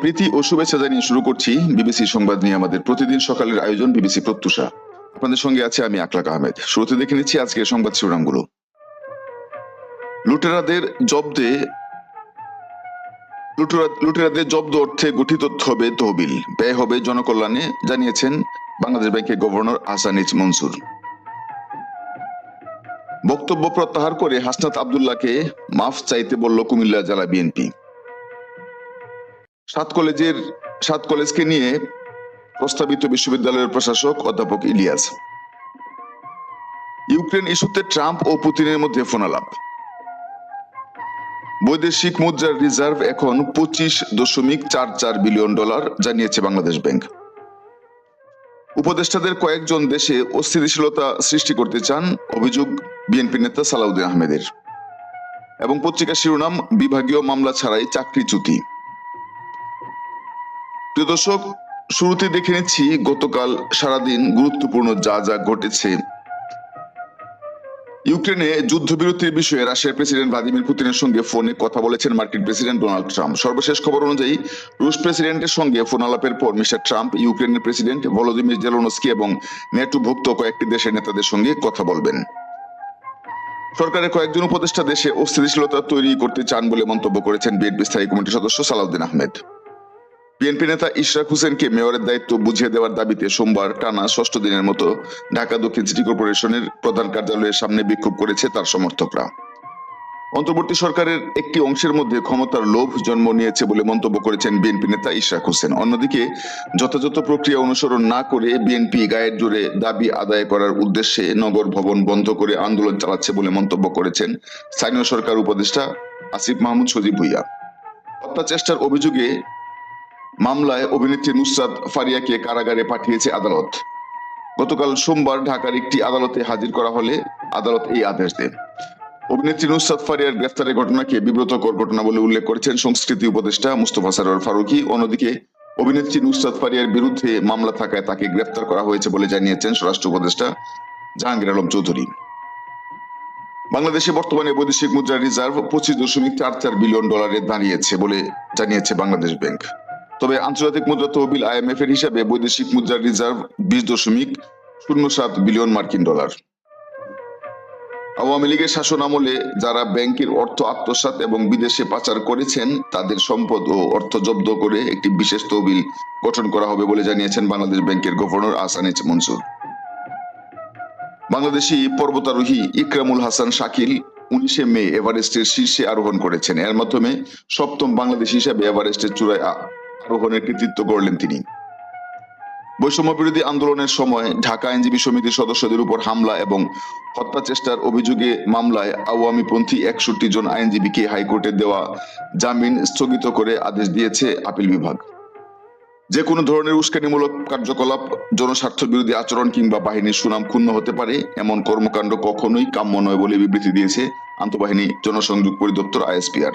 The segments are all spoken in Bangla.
প্রীতি ও শুভেচ্ছা জানিয়ে শুরু করছি বিবিসি সংবাদ নিয়ে আমাদের প্রতিদিন সকালের আয়োজন বিবিসি প্রত্যুষা। আপনাদের সঙ্গে আছে আমি আকলাক আহমেদ। শুরুতে দেখে নিচ্ছি আজকের সংবাদ শিরোনামগুলো। লুটেরাদের জব্দে লুটেরাদের জব্দ অর্থে গঠিত হবে তহবিল। ব্যয় হবে জনকল্যাণে, জানিয়েছেন বাংলাদেশ ব্যাংকের গভর্নর আসানিজ মনসুর। বক্তব্য প্রত্যাহার করে হাসনাত আবদুল্লাহকে মাফ চাইতে বলল কুমিল্লা জেলা বিএনপি। সাত কলেজের সাত কলেজকে নিয়ে প্রস্তাবিত বিশ্ববিদ্যালয়ের প্রশাসক অধ্যাপক ইলিয়াস। ইউক্রেন ইস্যুতে ট্রাম্প ও পুতিনের মধ্যে ফোনালাপ। বৈদেশিক মুদ্রার রিজার্ভ এখন পঁচিশ দশমিক চার চার বিলিয়ন ডলার জানিয়েছে বাংলাদেশ ব্যাংক। উপদেষ্টাদের কয়েকজন দেশে অস্থিতিশীলতা সৃষ্টি করতে চান অভিযোগ বিএনপি নেতা সালাউদ্দিন আহমেদের। এবং পত্রিকা শিরোনাম, বিভাগীয় মামলা ছাড়াই চাকরি চাকরিচ্যুতি প্রিয় দর্শক শুরুতে দেখে নিচ্ছি গতকাল সারাদিন গুরুত্বপূর্ণ যা যা ঘটেছে। ইউক্রেনে যুদ্ধবিরতির বিষয়ে রাশিয়ার প্রেসিডেন্ট ভ্লাদিমির পুতিনের সঙ্গে ফোনে কথা বলেছেন মার্কিন প্রেসিডেন্ট ডোনাল্ড ট্রাম্প। সর্বশেষ খবর অনুযায়ী, রুশ প্রেসিডেন্টের সঙ্গে ফোন আলাপের পর মিস্টার ট্রাম্প, ইউক্রেনের প্রেসিডেন্ট ভলোদিমির জেলোনস্কি এবং নেটোভুক্ত কয়েকটি দেশের নেতাদের সঙ্গে কথা বলবেন। সরকারের কয়েকজন উপদেষ্টা দেশে অস্থিতিশীলতা তৈরি করতে চান বলে মন্তব্য করেছেন বিএনপি স্থায়ী কমিটির সদস্য সালাউদ্দিন আহমেদ। বিএনপি নেতা ইশরাক হোসেনকে মেয়রের দায়িত্ব বুঝিয়ে দেওয়ার দাবিতে সোমবার টানা ষষ্ঠ দিনের মতো ঢাকা দক্ষিণ সিটি কর্পোরেশনের প্রধান কার্যালয়ের সামনে বিক্ষোভ করেছে তার সমর্থকরা। অন্তর্বর্তী সরকারের একটি অংশের মধ্যে ক্ষমতার লোভ জন্ম নিয়েছে বলে মন্তব্য করেছেন বিএনপি নেতা ইশরাক হোসেন। অন্যদিকে, যথাযথ প্রক্রিয়া অনুসরণ না করে বিএনপি গায়ের জোরে দাবি আদায় করার উদ্দেশ্যে নগর ভবন বন্ধ করে আন্দোলন চালাচ্ছে বলে মন্তব্য করেছেন স্থানীয় সরকার উপদেষ্টা আসিফ মাহমুদ সজীব ভুইয়া। হত্যা চেষ্টার অভিযোগে মামলায় অভিনেত্রী নুসরাত ফারিয়াকে কারাগারে পাঠিয়েছে আদালত। গতকাল সোমবার ঢাকার একটি আদালতে হাজির করা হলে আদালত এই আদেশ দেন। অভিনেত্রী নুসরাত ফারিয়ার গ্রেফতারের ঘটনাকে বিব্রতকর ঘটনা বলে উল্লেখ করেছেন সংস্কৃতি উপদেষ্টা মুস্তফা সারোয়ার ফারুকী। অন্যদিকে, অভিনেত্রী নুসরাত ফারিয়ার বিরুদ্ধে মামলা থাকায় তাকে গ্রেফতার করা হয়েছে বলে জানিয়েছেন স্বরাষ্ট্র উপদেষ্টা জাহাঙ্গীর আলম চৌধুরী। বাংলাদেশে বর্তমানে বৈদেশিক মুদ্রার রিজার্ভ পঁচিশ দশমিক চার চার বিলিয়ন ডলারে দাঁড়িয়েছে বলে জানিয়েছে বাংলাদেশ ব্যাংক। তবে আন্তর্জাতিক মুদ্রা তহবিল আইএমএফ এর হিসাবে বৈদেশিক মুদ্রার রিজার্ভ বিশ দশমিক শূন্য সাত বিলিয়ন মার্কিন ডলার। আওয়ামী লীগের শাসন আমলে যারা ব্যাংকের অর্থ আত্মসাৎ এবং বিদেশে পাচার করেছেন, তাদের সম্পদ ও অর্থ জব্দ করে একটি বিশেষ তহবিল গঠন করা হবে বলে জানিয়েছেন বাংলাদেশ ব্যাংকের গভর্নর আসানিজ মনসুর। বাংলাদেশি পর্বতারোহী ইকরামুল হাসান শাকিল উনিশে মে এভারেস্টের শীর্ষে আরোহণ করেছেন। এর মাধ্যমে সপ্তম বাংলাদেশ হিসাবে এভারেস্টের চূড়ায় আরোহণের কৃতিত্ব গড়লেন তিনি। বৈষম্য বিরোধী আন্দোলনের সময় ঢাকা আইনজীবী সমিতির সদস্যদের উপর হামলা এবং হত্যা চেষ্টার অভিযোগে মামলায় আওয়ামীপন্থী একষট্টি জন আইনজীবীকে হাইকোর্টে দেওয়া জামিন স্থগিত করে আদেশ দিয়েছে আপিল বিভাগ। যে কোনো ধরনের উস্কানিমূলক কার্যকলাপ জনস্বার্থ বিরোধী আচরণ কিংবা বাহিনীর সুনাম ক্ষুণ্ণ হতে পারে, এমন কর্মকাণ্ড কখনোই কাম্য নয় বলে বিবৃতি দিয়েছে আন্তঃবাহিনী জনসংযোগ পরিদপ্তর আইএসপিআর।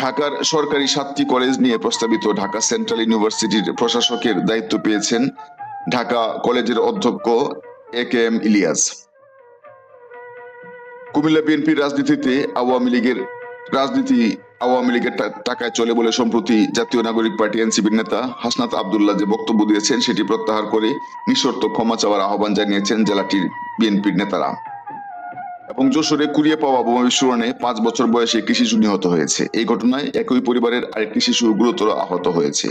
ঢাকার সরকারি সাতটি কলেজ নিয়ে প্রস্তাবিত ঢাকা সেন্ট্রাল ইউনিভার্সিটির প্রশাসকের দায়িত্ব পেয়েছেন ঢাকা কলেজের অধ্যক্ষ A K M Ilias. Comilla বিএনপির রাজনীতিতে আওয়ামী লীগের রাজনীতি আওয়ামী লীগের টাকায় চলে বলে সম্প্রতি জাতীয় নাগরিক পার্টি এনসিপির নেতা হাসনাত আবদুল্লাহ যে বক্তব্য দিয়েছেন সেটি প্রত্যাহার করে নিঃশর্ত ক্ষমা চাওয়ার আহ্বান জানিয়েছেন জেলাটির বিএনপির নেতারা। এবং যশোরে কুড়িয়ে পাওয়া বোমা বিস্ফোরণে পাঁচ বছর বয়সে একটি শিশু নিহত হয়েছে। এই ঘটনায় একই পরিবারের আরেকটি শিশু গুরুতর আহত হয়েছে।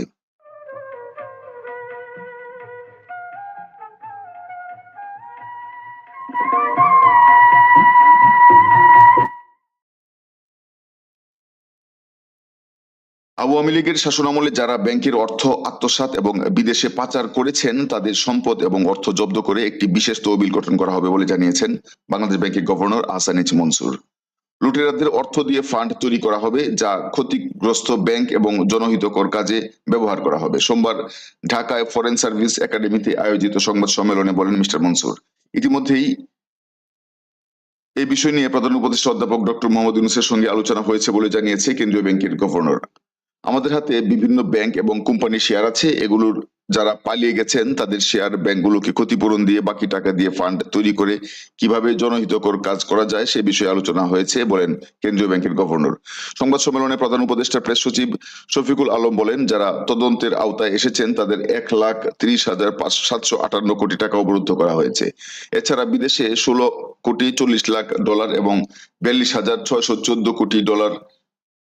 আওয়ামী লীগের শাসনামলে যারা ব্যাংকের অর্থ, আত্মসাৎ এবং বিদেশে পাচার করেছেন, তাদের সম্পদ এবং অর্থ জব্দ করে একটি বিশেষ তহবিল গঠন করা হবে বলে জানিয়েছেন বাংলাদেশ ব্যাংকের গভর্নর আহসানিজ মনসুর। লুটেরাদের অর্থ দিয়ে ফান্ড তৈরি করা হবে, যা ক্ষতিগ্রস্ত ব্যাংক এবং জনহিতকর কাজে ব্যবহার করা হবে। সোমবার ঢাকায় ফরেন সার্ভিস একাডেমিতে আয়োজিত সংবাদ সম্মেলনে বলেন মিস্টার মনসুর। ইতিমধ্যেই এই বিষয় নিয়ে প্রধান উপদেষ্টা অধ্যাপক ডক্টর মোহাম্মদ ইউনুসের সঙ্গে আলোচনা হয়েছে বলে জানিয়েছে কেন্দ্রীয় ব্যাংকের গভর্নর। আমাদের হাতে বিভিন্ন ব্যাংক এবং কোম্পানির শেয়ার আছে। এগুলোর যারা পালিয়ে গেছেন, তাদের শেয়ার ব্যাংকগুলোকে ক্ষতিপূরণ দিয়ে বাকি টাকা দিয়ে ফান্ড তৈরি করে কীভাবে জনহিতকর কাজ করা যায় সে বিষয়ে আলোচনা হয়েছে, বলেন কেন্দ্রীয় ব্যাংকের গভর্নর। সংবাদ সম্মেলনে প্রধান উপদেষ্টা প্রেস সচিব শফিকুল আলম বলেন, যারা তদন্তের আওতায় এসেছেন, তাদের এক লাখ ত্রিশ হাজার সাতশো আটান্ন কোটি টাকা অবরুদ্ধ করা হয়েছে। এছাড়া বিদেশে ষোলো কোটি চল্লিশ লাখ ডলার এবং বিয়াল্লিশ হাজার ছয়শো চোদ্দ কোটি ডলার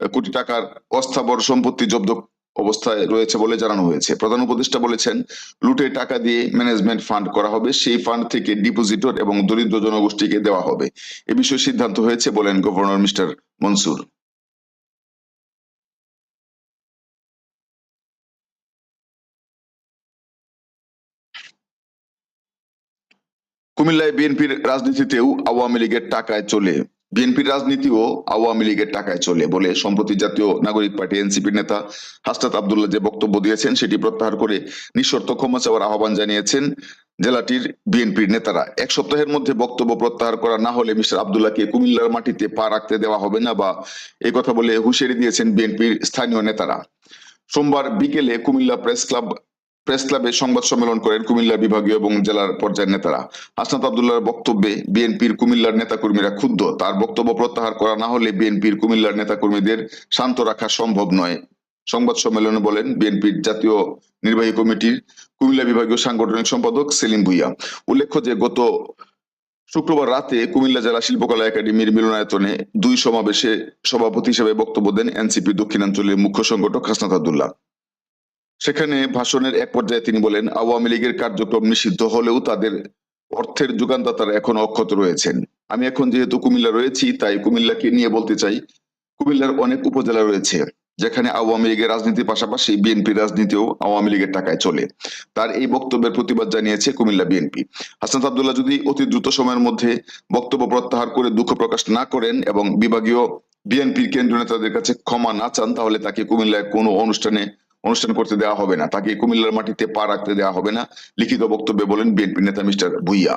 কোটি টাকার অস্থাবর সম্পত্তি জব্দ অবস্থায় রয়েছে বলে জানানো হয়েছে। প্রধান উপদেষ্টা বলেছেন, লুটে টাকা দিয়ে ম্যানেজমেন্ট ফান্ড করা হবে, সেই ফান্ড থেকে ডিপোজিটর এবং দরিদ্র জনগোষ্ঠীকে দেওয়া হবে। এ বিষয়ে সিদ্ধান্ত হয়েছে বলেন গভর্নর মিস্টার মনসুর। কুমিল্লায় বিএনপির রাজনীতিতেও আওয়ামী লীগের টাকায় চলে। বিএনপির রাজনীতিও আওয়ামী লীগের টাকায় চলে বলে সম্প্রতি জাতীয় নাগরিক পার্টি এনসিপির নেতা হাসনাত আবদুল্লাহ যে বক্তব্য দিয়েছেন সেটি প্রত্যাহার করে নিঃশর্ত ক্ষমা চাওয়ার আহ্বান জানিয়েছেন জেলাটির বিএনপির নেতারা। এক সপ্তাহের মধ্যে বক্তব্য প্রত্যাহার করা না হলে মিস্টার আবদুল্লাহকে কুমিল্লার মাটিতে পা রাখতে দেওয়া হবে না বা এই কথা বলে হুঁশিয়ারি দিয়েছেন বিএনপির স্থানীয় নেতারা। সোমবার বিকেলে কুমিল্লা প্রেস ক্লাব প্রেস ক্লাবে সংবাদ সম্মেলন করেন কুমিল্লা বিভাগীয় এবং জেলার পর্যায়ের নেতারা। হাসনাত আবদুল্লাহর বক্তব্যে বিএনপির কুমিল্লার নেতাকর্মীরা ক্ষুব্ধ। তার বক্তব্য প্রত্যাহার করা না হলে বিএনপির কুমিল্লার নেতাকর্মীদের শান্ত রাখা সম্ভব নয়। সংবাদ সম্মেলনে বলেন, বিএনপির জাতীয় নির্বাহী কমিটির কুমিল্লা বিভাগীয় সাংগঠনিক সম্পাদক সেলিম ভুইয়া। উল্লেখ্য যে, গত শুক্রবার রাতে কুমিল্লা জেলা শিল্পকলা একাডেমির মিলনায়তনে দুই সমাবেশে সভাপতি হিসেবে বক্তব্য দেন এনসিপি দক্ষিণাঞ্চলের মুখ্য সংগঠক হাসনাত আবদুল্লাহ। সেখানে ভাষণের এক পর্যায়ে তিনি বলেন, আওয়ামী লীগের কার্যক্রম নিষিদ্ধ হলেও তাদের অর্থের যোগানদাতারা এখন অক্ষত রয়েছেন। আমি এখন যেহেতু কুমিল্লা রয়েছি, তাই কুমিল্লাকে নিয়ে বলতে চাই, কুমিল্লার অনেক উপজেলা রয়েছে যেখানে আওয়ামী লীগের রাজনীতির পাশাপাশি বিএনপি রাজনীতিও আওয়ামী লীগের টাকায় চলে। তার এই বক্তব্যের প্রতিবাদ জানিয়েছে কুমিল্লা বিএনপি। হাসান আবদুল্লাহ, যদি অতি দ্রুত সময়ের মধ্যে বক্তব্য প্রত্যাহার করে দুঃখ প্রকাশ না করেন এবং বিভাগীয় বিএনপির কেন্দ্রীয় নেতাদের কাছে ক্ষমা না চান, তাহলে তাকে কুমিল্লায় কোনো অনুষ্ঠানে অনুষ্ঠান করতে দেওয়া হবে না। তাকে কুমিল্লার মাটিতে পা রাখতে দেওয়া হবে না। লিখিত বক্তব্যে বলেন বিএনপি নেতা মিস্টার ভুইয়া।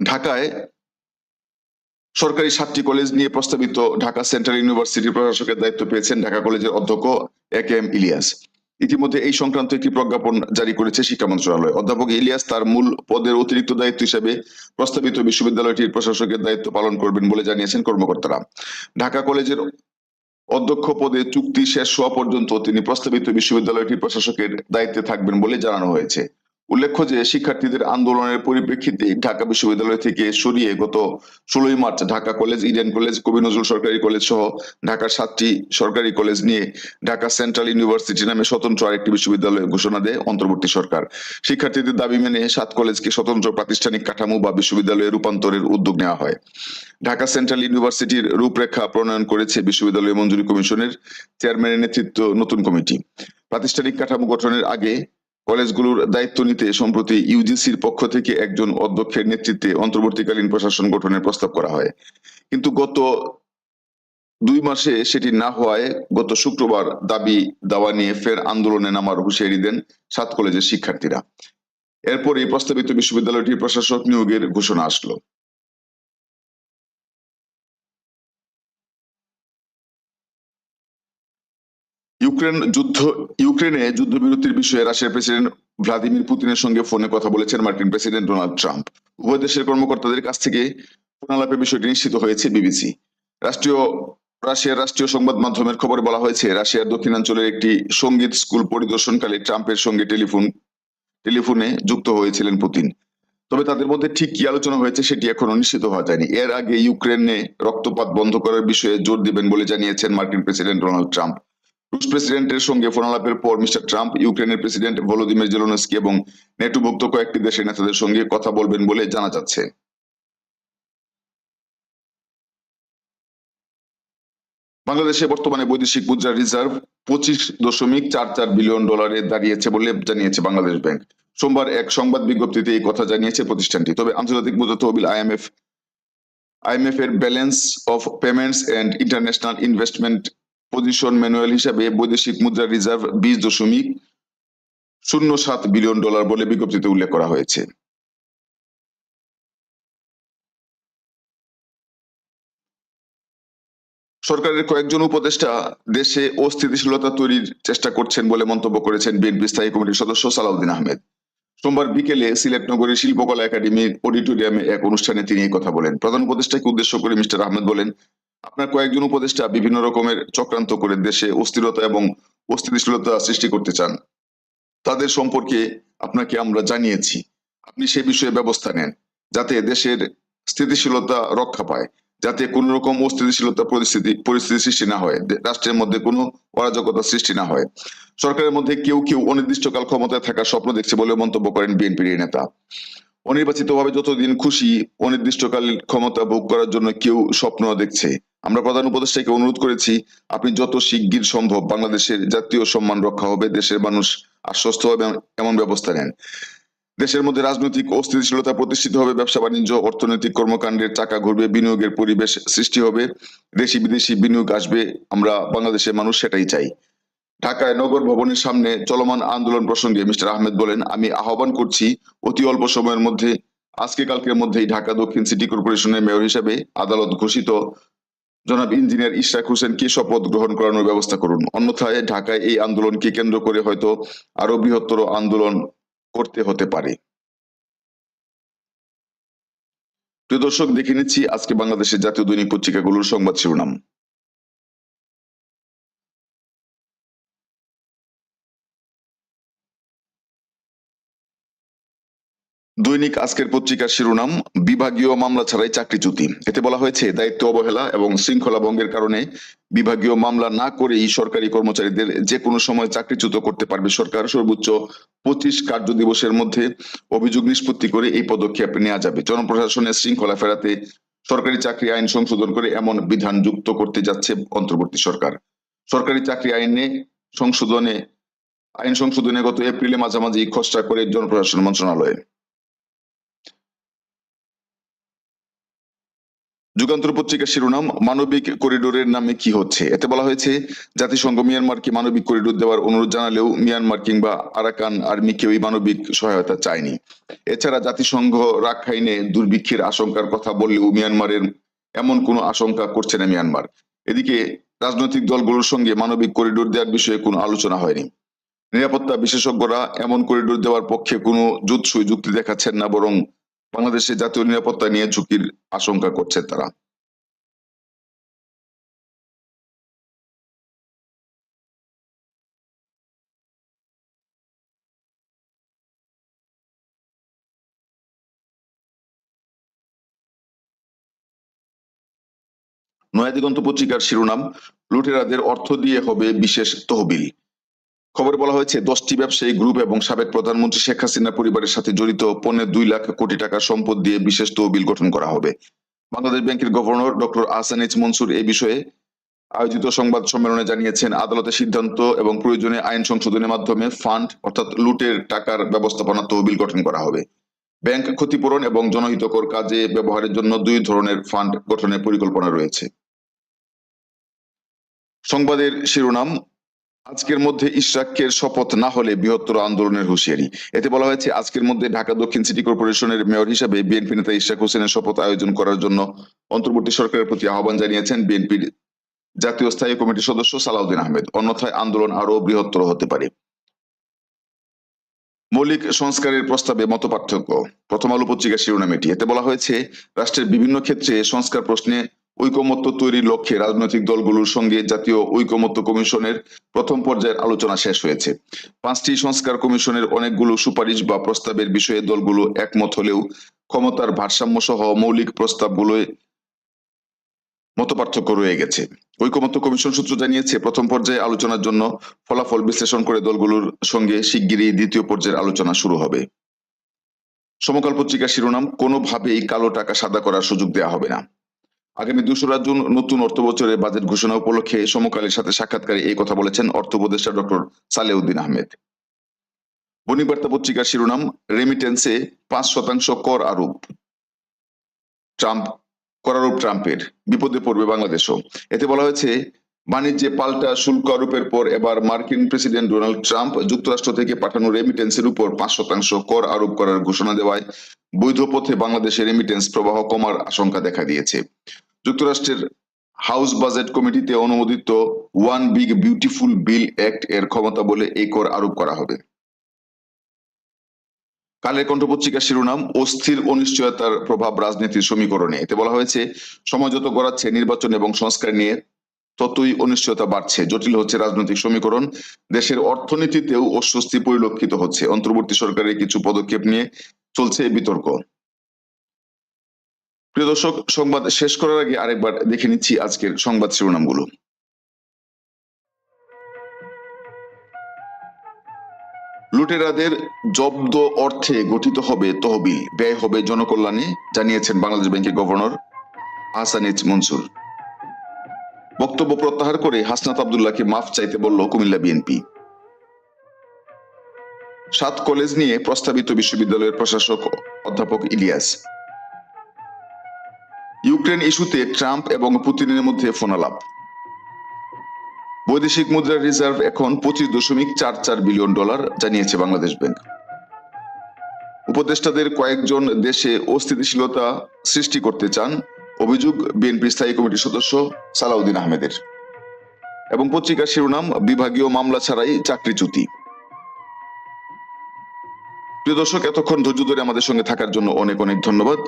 ঢাকায় সরকারি সাতটি কলেজ নিয়ে প্রস্তাবিত ঢাকা সেন্ট্রাল ইউনিভার্সিটির প্রশাসকের দায়িত্ব পেয়েছেন ঢাকা কলেজের অধ্যক্ষ এ কে এম ইলিয়াস। ইতিমধ্যে এই সংক্রান্ত একটি প্রজ্ঞাপন জারি করেছে শিক্ষা মন্ত্রণালয়। অধ্যাপক ইলিয়াস তার মূল পদের অতিরিক্ত দায়িত্ব হিসেবে প্রস্তাবিত বিশ্ববিদ্যালয়টির প্রশাসকের দায়িত্ব পালন করবেন বলে জানিয়েছেন কর্মকর্তারা। ঢাকা কলেজের অধ্যক্ষ পদে চুক্তি শেষ হওয়া পর্যন্ত তিনি প্রস্তাবিত বিশ্ববিদ্যালয়টির প্রশাসকের দায়িত্বে থাকবেন বলে জানানো হয়েছে। উল্লেখ্য যে শিক্ষার্থীদের আন্দোলনের পরিপ্রেক্ষিতে ঢাকা বিশ্ববিদ্যালয় থেকে সরিয়ে গত ষোলোই March Dhaka college, Eden college, কবি নজরুল সরকারি কলেজ সহ ঢাকার সাতটি সরকারি কলেজ নিয়ে ঢাকা সেন্ট্রাল ইউনিভার্সিটি নামে স্বতন্ত্র আরেকটি বিশ্ববিদ্যালয় ঘোষণা দেয় অন্তর্বর্তী সরকার। শিক্ষার্থীদের দাবি মেনে সাত কলেজকে স্বতন্ত্র প্রাতিষ্ঠানিক কাঠামো বা বিশ্ববিদ্যালয়ে রূপান্তরের উদ্যোগ নেওয়া হয়। ঢাকা সেন্ট্রাল ইউনিভার্সিটির রূপরেখা প্রণয়ন করেছে বিশ্ববিদ্যালয় মঞ্জুরি কমিশনের চেয়ারম্যানের নেতৃত্ব নতুন কমিটি। প্রাতিষ্ঠানিক কাঠামো গঠনের আগে কলেজগুলোর দায়িত্ব নিতে সম্প্রতি ইউজিসির পক্ষ থেকে একজন অধ্যক্ষের নেতৃত্বে অন্তর্বর্তীকালীন প্রশাসন গঠনের প্রস্তাব করা হয়। কিন্তু গত দুই মাসে সেটি না হওয়ায় গত শুক্রবার দাবি দাওয়া নিয়ে ফের আন্দোলনে নামার হুঁশিয়ারি দেন সাত কলেজের শিক্ষার্থীরা। এরপরই প্রস্তাবিত বিশ্ববিদ্যালয়টির প্রশাসক নিয়োগের ঘোষণা আসলো। ইউক্রেন যুদ্ধ, ইউক্রেনে যুদ্ধবিরতির বিষয়ে রাশিয়ার প্রেসিডেন্ট ভ্লাদিমির পুতিনের সঙ্গে ফোনে কথা বলেছেন মার্কিন প্রেসিডেন্ট ডোনাল্ড ট্রাম্প। উভয় দেশের কর্মকর্তাদের কাছ থেকে ফোনালাপের বিষয়টি নিশ্চিত হয়েছে বিবিসি। রাষ্ট্রীয়, রাশিয়ার রাষ্ট্রীয় সংবাদ মাধ্যমের খবরে বলা হয়েছে, রাশিয়ার দক্ষিণাঞ্চলের একটি সংগীত স্কুল পরিদর্শনকালে ট্রাম্পের সঙ্গে টেলিফোন, টেলিফোনে যুক্ত হয়েছিলেন পুতিন। তবে তাদের মধ্যে ঠিক কি আলোচনা হয়েছে সেটি এখনও নিশ্চিত হওয়া যায়নি। এর আগে ইউক্রেনে রক্তপাত বন্ধ করার বিষয়ে জোর দিবেন বলে জানিয়েছেন মার্কিন প্রেসিডেন্ট ডোনাল্ড ট্রাম্প। রুশ প্রেসিডেন্টের সঙ্গে ফোনালাপের পর মিস্টার ট্রাম্প, ইউক্রেনের প্রেসিডেন্ট ভলোদিমির জেলোনস্কি এবং নেটোভুক্ত কয়েকটি দেশের নেতাদের সঙ্গে কথা বলবেন বলে জানা যাচ্ছে। বাংলাদেশে বর্তমানে বৈদেশিক মুদ্রার রিজার্ভ পঁচিশ দশমিক চার চার বিলিয়ন ডলারে দাঁড়িয়েছে বলে জানিয়েছে বাংলাদেশ ব্যাংক। সোমবার এক সংবাদ বিজ্ঞপ্তিতে এই কথা জানিয়েছে প্রতিষ্ঠানটি। তবে আন্তর্জাতিক মুদ্রা তহবিল আইএমএফ আইএমএফ এর balance of payments and international investment position manual হিসাবে বৈদেশিক মুদ্রা রিজার্ভ বিশ দশমিক শূন্য সাত বিলিয়ন ডলার বলে বিজ্ঞপ্তিতে উল্লেখ করা হয়েছে। সরকারের কয়েকজন উপদেষ্টা দেশে অস্থিতিশীলতা তৈরির চেষ্টা করছেন বলে মন্তব্য করেছেন বিএনপি স্থায়ী কমিটির সদস্য সালাউদ্দিন আহমেদ। সোমবার বিকেলে সিলেট নগরীর শিল্পকলা একাডেমির অডিটোরিয়ামে এক অনুষ্ঠানে তিনি এই কথা বলেন। প্রধান উপদেষ্টাকে উদ্দেশ্য করে মিস্টার আহমেদ বলেন আপনার কয়েকজন উপদেষ্টা বিভিন্ন রকমের চক্রান্ত করে দেশে অস্থিরতা এবং অস্থিতিশীলতা সৃষ্টি করতে চান। তাদের সম্পর্কে আপনাকে আমরা জানিয়েছি। আপনি সে বিষয়ে ব্যবস্থা নেন, যাতে দেশের স্থিতিশীলতা রক্ষা পায়, যাতে কোন রকম অস্থিতিশীলতা পরিস্থিতি পরিস্থিতি সৃষ্টি না হয় রাষ্ট্রের মধ্যে কোনো অরাজকতা সৃষ্টি না হয়। সরকারের মধ্যে কেউ কেউ অনির্দিষ্টকাল ক্ষমতায় থাকার স্বপ্ন দেখছে বলে মন্তব্য করেন বিএনপির নেতা। অনির্বাচিতভাবে যতদিন খুশি অনির্দিষ্টকাল ক্ষমতা ভোগ করার জন্য কেউ স্বপ্ন দেখছে। আমরা প্রধান উপদেষ্টাকে অনুরোধ করেছি, আপনি যত শিগগির সম্ভব বাংলাদেশের জাতীয় সম্মান রক্ষা হবে, দেশের মানুষ আশ্বস্ত হবে, এমন ব্যবস্থা নেন। দেশের মধ্যে রাজনৈতিক অস্থিতিশীলতা প্রতিষ্ঠিত হবে, ব্যবসা বাণিজ্য, অর্থনৈতিক কর্মকাণ্ডের চাকা ঘুরবে, বিনিয়োগের পরিবেশ সৃষ্টি হবে, দেশি বিদেশি বিনিয়োগ আসবে, আমরা বাংলাদেশের মানুষ সেটাই চাই। ঢাকায় নগর ভবনের সামনে চলমান আন্দোলন প্রসঙ্গে মিস্টার আহমেদ বলেন, আমি আহ্বান করছি, অতি অল্প সময়ের মধ্যে, আজকে কালকের মধ্যেই ঢাকা দক্ষিণ সিটি কর্পোরেশনের মেয়র হিসেবে আদালত ঘোষিত জনাব ইঞ্জিনিয়ার ইশরাক হোসেনকে শপথ গ্রহণ করানোর ব্যবস্থা করুন? অন্যথায় ঢাকায় এই আন্দোলনকে কেন্দ্র করে হয়তো আরও বৃহত্তর আন্দোলন করতে হতে পারে। প্রিয় দর্শক, দেখে নিচ্ছি আজকে বাংলাদেশের জাতীয় দৈনিক পত্রিকাগুলোর সংবাদ শিরোনাম। দৈনিক আজকের পত্রিকার শিরোনাম, বিভাগীয় মামলা ছাড়াই চাকরিচ্যুতি এতে বলা হয়েছে, দায়িত্ব অবহেলা এবং শৃঙ্খলা ভঙ্গের কারণে বিভাগীয় মামলা না করেই সরকারি কর্মচারীদের যে কোনো সময় চাকরিচ্যুত করতে পারবে সরকার। সর্বোচ্চ পঁচিশ কার্য দিবসের মধ্যে অভিযোগ নিষ্পত্তি করে এই পদক্ষেপ নেওয়া যাবে। জনপ্রশাসনের শৃঙ্খলা ফেরাতে সরকারি চাকরি আইন সংশোধন করে এমন বিধান যুক্ত করতে যাচ্ছে অন্তর্বর্তী সরকার। সরকারি চাকরি আইনে সংশোধনে, আইন সংশোধনে গত এপ্রিলে মাঝামাঝি খসড়া করে জনপ্রশাসন মন্ত্রণালয়। যুগান্তর পত্রিকার শিরোনাম, মানবিক করিডোরের নামে কি হচ্ছে? এতে বলা হয়েছে, জাতিসংঘ মিয়ানমারকে মানবিক করিডোর দেওয়ার অনুরোধ জানালেও মিয়ানমার কিংবা আরাকান আর্মি কেউই মানবিক সহায়তা চায়নি। এছাড়া জাতিসংঘ রাখাইনে দুর্ভিক্ষের আশঙ্কার কথা বললেও মিয়ানমারের এমন কোনো আশঙ্কা করছে না মিয়ানমার। এদিকে, রাজনৈতিক দলগুলোর সঙ্গে মানবিক করিডোর দেওয়ার বিষয়ে কোনো আলোচনা হয়নি। নিরাপত্তা বিশেষজ্ঞরা এমন করিডোর দেওয়ার পক্ষে কোনো জুৎসই যুক্তি দেখাচ্ছেন না, বরং বাংলাদেশের জাতীয় নিরাপত্তা নিয়ে ঝুঁকির আশঙ্কা করছে তারা। নয়াদিগন্ত পত্রিকার শিরোনাম, লুটেরাদের অর্থ দিয়ে হবে বিশেষ তহবিল। খবরে বলা হয়েছে, দশটি ব্যবসায়ী গ্রুপ এবং সাবেক প্রধানমন্ত্রী শেখ হাসিনা পরিবারের সাথে জড়িত পৌনে দুই লাখ কোটি টাকার সম্পদ দিয়ে বিশেষ তহবিল গঠন করা হবে। বাংলাদেশ ব্যাংকের governor doctor Ahsan H Mansur এই বিষয়ে আয়োজিত সংবাদ সম্মেলনে জানিয়েছেন আদালতের সিদ্ধান্ত এবং প্রয়োজনে আইন সংশোধনের মাধ্যমে ফান্ড, অর্থাৎ লুটের টাকার ব্যবস্থাপনা তহবিল গঠন করা হবে। ব্যাংক ক্ষতিপূরণ এবং জনহিতকর কাজে ব্যবহারের জন্য দুই ধরনের ফান্ড গঠনের পরিকল্পনা রয়েছে। সংবাদের শিরোনাম আজকের মধ্যে ইশরাকের শপথ না হলে বৃহত্তর আন্দোলনের হুঁশিয়ারি। এতে বলা হয়েছে, আজকের মধ্যে ঢাকা দক্ষিণ সিটি কর্পোরেশনের মেয়র হিসাবে বিএনপি নেতা ইশরাক হোসেনের শপথ আয়োজন করার জন্য অন্তর্বর্তী সরকারের প্রতি আহ্বান জানিয়েছেন বিএনপির জাতীয় স্থায়ী কমিটির সদস্য সালাউদ্দিন আহমেদ। অন্যথায় আন্দোলন আরও বৃহত্তর হতে পারে। মৌলিক সংস্কারের প্রস্তাবে মত পার্থক্য প্রথম আলো পত্রিকা শিরোনাম এটি। এতে বলা হয়েছে, রাষ্ট্রের বিভিন্ন ক্ষেত্রে সংস্কার প্রশ্নে ঐকমত্য তৈরির লক্ষ্যে রাজনৈতিক দলগুলোর সঙ্গে জাতীয় ঐকমত্য কমিশনের প্রথম পর্যায়ের আলোচনা শেষ হয়েছে। পাঁচটি সংস্কার কমিশনের অনেকগুলো সুপারিশ বা প্রস্তাবের বিষয়ে দলগুলো একমত হলেও ক্ষমতার ভারসাম্য সহ মৌলিক প্রস্তাবগুলোয় মতপার্থক্য রয়ে গেছে। ঐকমত্য কমিশন সূত্র জানিয়েছে, প্রথম পর্যায়ে আলোচনার জন্য ফলাফল বিশ্লেষণ করে দলগুলোর সঙ্গে শিগগিরই দ্বিতীয় পর্যায়ের আলোচনা শুরু হবে। সমকাল পত্রিকার শিরোনাম, কোনোভাবেই কালো টাকা সাদা করার সুযোগ দেওয়া হবে না। আগামী দোসরা জুন নতুন অর্থ বছরের বাজেট ঘোষণা উপলক্ষে সমকালের সাথে সাক্ষাৎকারে এই কথা বলেছেন অর্থ উপদেষ্টা ডক্টর সালেউদ্দিন আহমেদ। বনিবার্তা পত্রিকার শিরোনাম রেমিটেন্সে পাঁচ শতাংশ কর আরোপ। ট্রাম্প করারোপ ট্রাম্পের। বিপদে পড়বে বাংলাদেশও। এতে বলা হয়েছে বাণিজ্যে পাল্টা শুল্ক আরোপের পর এবার মার্কিন প্রেসিডেন্ট ডোনাল্ড ট্রাম্প যুক্তরাষ্ট্র থেকে পাঠানো রেমিটেন্সের উপর পাঁচ শতাংশ কর আরোপ করার ঘোষণা দেওয়ায় বৈধ পথে বাংলাদেশের রেমিটেন্স প্রবাহ কমার আশঙ্কা দেখা দিয়েছে। যুক্তরাষ্ট্রের হাউস বাজেট কমিটিতে অনুমোদিত one big beautiful bill act এর ক্ষমতা বলে এই কর আরোপ করা হবে। কালের কণ্ঠ পত্রিকার শিরোনাম, অস্থির অনিশ্চয়তার প্রভাব রাজনীতির সমীকরণে। এতে বলা হয়েছে সময় যত গড়াচ্ছে নির্বাচন এবং সংস্কার নিয়ে ততই অনিশ্চয়তা বাড়ছে। জটিল হচ্ছে রাজনৈতিক সমীকরণ। দেশের অর্থনীতিতেও অস্বস্তি পরিলক্ষিত হচ্ছে। অন্তর্বর্তী সরকারের কিছু পদক্ষেপ নিয়ে চলছে বিতর্ক। প্রিয় দর্শক, সংবাদ শেষ করার আগে আরেকবার দেখে নিচ্ছি আজকের সংবাদ শিরোনামগুলো। লুটেরাদের জব্দ অর্থে গঠিত হবে তহবিল। ব্যয় হবে জনকল্যাণে, জানিয়েছেন বাংলাদেশ ব্যাংকের গভর্নর হাসানিজ মনসুর। বক্তব্য প্রত্যাহার করে হাসনাত আবদুল্লাহকে মাফ চাইতে বলল কুমিল্লা বিএনপি। সাত কলেজ নিয়ে প্রস্তাবিত বিশ্ববিদ্যালয়ের প্রশাসক অধ্যাপক ইলিয়াস। ইউক্রেন ইস্যুতে ট্রাম্প এবং পুতিনের মধ্যে ফোনালাপ। বৈদেশিক মুদ্রার রিজার্ভ এখন পঁচিশ দশমিক চার চার বিলিয়ন ডলার জানিয়েছে বাংলাদেশ ব্যাংক। উপদেষ্টাদের কয়েকজন দেশে অস্থিতিশীলতা সৃষ্টি করতে চান অভিযোগ বিএনপি স্থায়ী কমিটির সদস্য সালাউদ্দিন আহমেদের। এবং পত্রিকার শিরোনাম, বিভাগীয় মামলা ছাড়াই চাকরিচ্যুতি প্রিয় দর্শক, এতক্ষণ ধৈর্য ধরে আমাদের সঙ্গে থাকার জন্য অনেক অনেক ধন্যবাদ।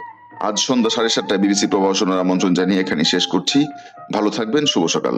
আজ সন্ধ্যা সাড়ে সাতটায় বিবিসি প্রভাষণের আমন্ত্রণ জানিয়ে এখানে শেষ করছি। ভালো থাকবেন, শুভ সকাল।